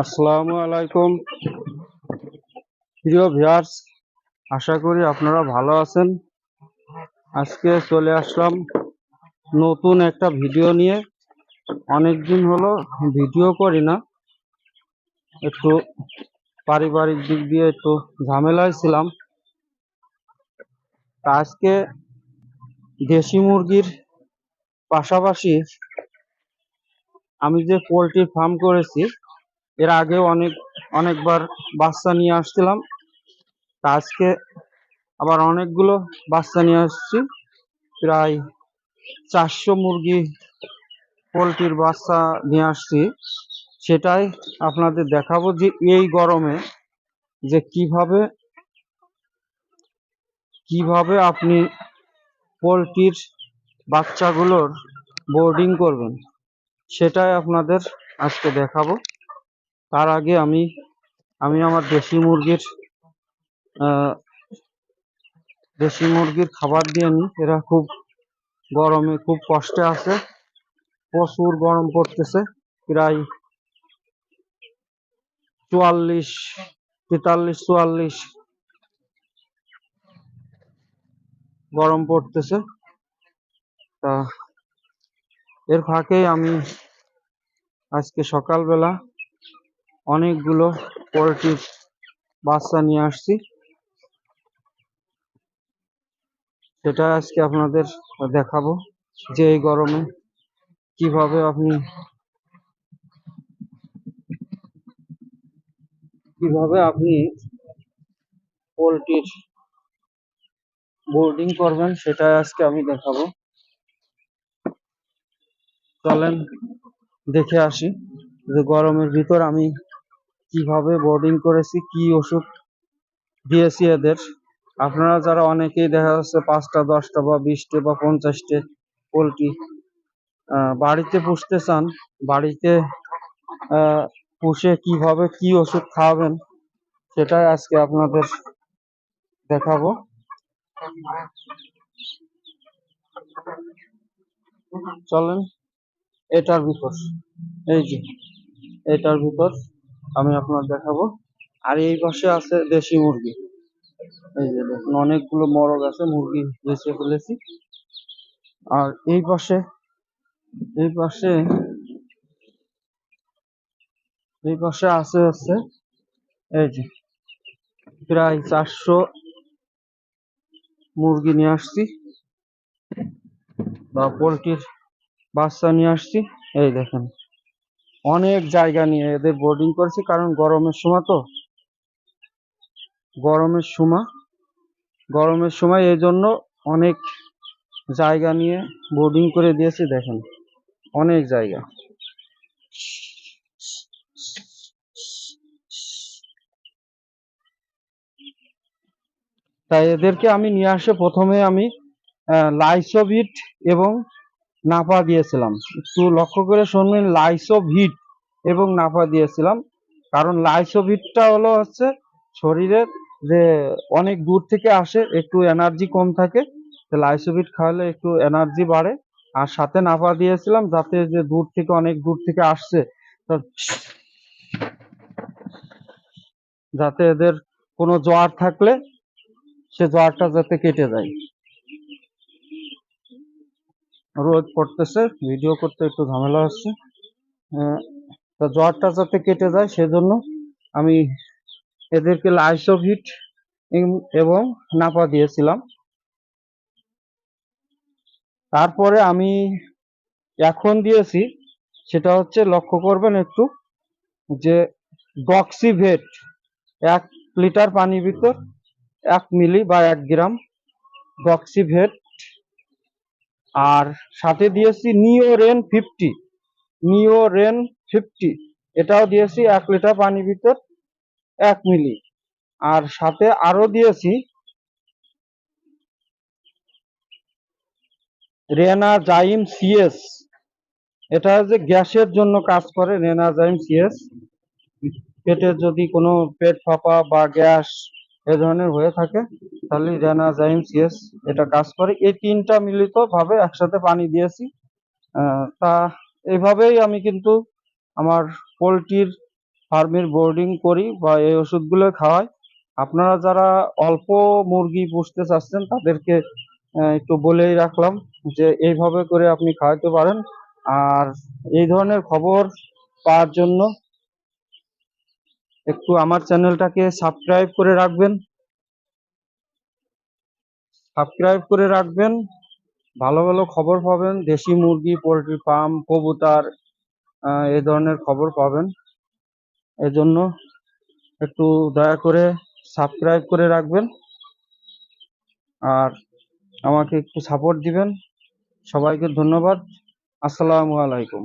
আসসালামু আলাইকুম। প্রিয় ভিউয়ার্স আশা করি আপনারা ভালো আছেন। আজকে চলে আসলাম নতুন একটা ভিডিও নিয়ে। অনেক দিন হলো ভিডিও করি না। একটু পারিবারিক দিক দিয়ে একটু ঝামেলায় ছিলাম। আজকে দেশি মুরগির পাশাপাশি আমি যে পোলট্রি ফার্ম করেছি এর আগেও অনেক, অনেকবার বাচ্চা নিয়ে আসছিলাম। তা আজকে আবার অনেকগুলো বাচ্চা নিয়ে আসছি। প্রায় চারশো মুরগি, পোলট্রির বাচ্চা নিয়ে আসছি। সেটাই আপনাদের দেখাবো যে এই গরমে যে কীভাবে কীভাবে আপনি পোলট্রির বাচ্চাগুলোর বোর্ডিং করবেন, সেটাই আপনাদের আজকে দেখাবো। তার আগে আমি আমি আমার দেশি মুরগির দেশি মুরগির খাবার দিয়ে নিই। এরা খুব গরমে, খুব কষ্টে আছে। প্রচুর গরম পড়তেছে। প্রায় চুয়াল্লিশ, তেতাল্লিশ, চুয়াল্লিশ গরম পড়তেছে। তা, এর ফাঁকে আমি আজকে সকালবেলা অনেকগুলো পোলট্রির বাচ্চা নিয়ে আসছি। সেটা আজকে আপনাদের দেখাবো যে এই গরমে কীভাবে আপনি কীভাবে আপনি পোলট্রির বোর্ডিং করবেন সেটা আজকে আমি দেখাবো। চলেন দেখে আসি যে গরমের ভিতর আমি কীভাবে বোর্ডিং করেছি, কি ওষুধ দিয়েছি এদের। আপনারা যারা অনেকেই দেখা যাচ্ছে পাঁচটা, দশটা বা বিশটা বা পঞ্চাশটা পোলট্রি বাড়িতে পুষতে চান, বাড়িতে পুষে কীভাবে কি ওষুধ খাওয়াবেন, সেটাই আজকে আপনাদের দেখাবো। চলেন, এটার ভিতর, এই যে, এটার ভিতর। আমি আপনার দেখাবো। আর এই পাশে আছে দেশি মুরগি। এই যে দেখুন, অনেকগুলো মরগ আছে, মুরগি বেঁচে ফেলেছি। আর এই পাশে এই পাশে এই পাশে আছে হচ্ছে, এই যে প্রায় চারশো মুরগি নিয়ে আসছি। বা পোলট্রির বাচ্চা নিয়ে আসছি। এই দেখেন অনেক জায়গা নিয়ে এদের বোর্ডিং করেছি, কারণ গরমের সময় তো। গরমের সময় গরমের সময় এই জন্য অনেক জায়গা নিয়ে বোর্ডিং করে দিয়েছি, দেখেন। অনেক জায়গা। তাই এদেরকে আমি নিয়ে আসে প্রথমে আমি লাইসোভিট এবং নাপা দিয়েছিলাম। একটু লক্ষ্য করে শুনবেন, লাইসোভিট এবং নাপা দিয়েছিলাম। কারণ লাইসোভিটটা হলো হচ্ছে শরীরের যে অনেক দূর থেকে আসে, একটু এনার্জি কম থাকে। লাইসোভিট খাওয়ালে একটু এনার্জি বাড়ে। আর সাথে নাপা দিয়েছিলাম, যাতে যে দূর থেকে, অনেক দূর থেকে আসছে। যাতে এদের কোনো জ্বর থাকলে, সে জ্বরটা যাতে কেটে যায়। রোদ পড়তেছে, ভিডিও করতে একটু ঝামেলা হচ্ছে। তা জ্বরটা যাতে কেটে যায় সেজন্য আমি এদেরকে লাইসোভিট এবং নাপা দিয়েছিলাম। তারপরে আমি এখন দিয়েছি, সেটা হচ্ছে লক্ষ্য করবেন একটু, যে ডক্সিভেট এক লিটার পানির ভিতর এক মিলি বা এক গ্রাম ডক্সিভেট আর সাথে দিয়েছি নিওরেন ফিফটি নিওরেন ফিফটি এটাও দিয়েছি এক লিটার পানির ভিতর এক মিলি। আর সাথে আরও দিয়েছি রেনাজাইম সিএস, এটা যে গ্যাসের জন্য কাজ করে রেনাজাইম সিএস। পেটে যদি কোনো পেট ফাঁপা বা গ্যাস এ ধরনের হয়ে থাকে তাহলে রেনাজাইম সিএস এটা কাজ করে। এই তিনটা মিলিত ভাবে একসাথে পানি দিয়েছি। তা এইভাবেই আমি কিন্তু আমার পোলট্রির ফার্মের বোর্ডিং করি বা এই ওষুধগুলো খাওয়াই। আপনারা যারা অল্প মুরগি পুষতে চাচ্ছেন, তাদেরকে একটু বলেই রাখলাম যে এইভাবে করে আপনি খাওয়াতে পারেন। আর এই ধরনের খবর পাওয়ার জন্য একটু আমার চ্যানেলটাকে সাবস্ক্রাইব করে রাখবেন। সাবস্ক্রাইব করে রাখবেন, ভালো ভালো খবর পাবেন, দেশি মুরগি, পোলট্রি ফার্ম, কবুতর এই ধরনের খবর পাবেন। এজন্য একটু দয়া করে সাবস্ক্রাইব করে রাখবেন আর আমাকে একটু সাপোর্ট দিবেন। সবাইকে ধন্যবাদ। আসসালামু আলাইকুম।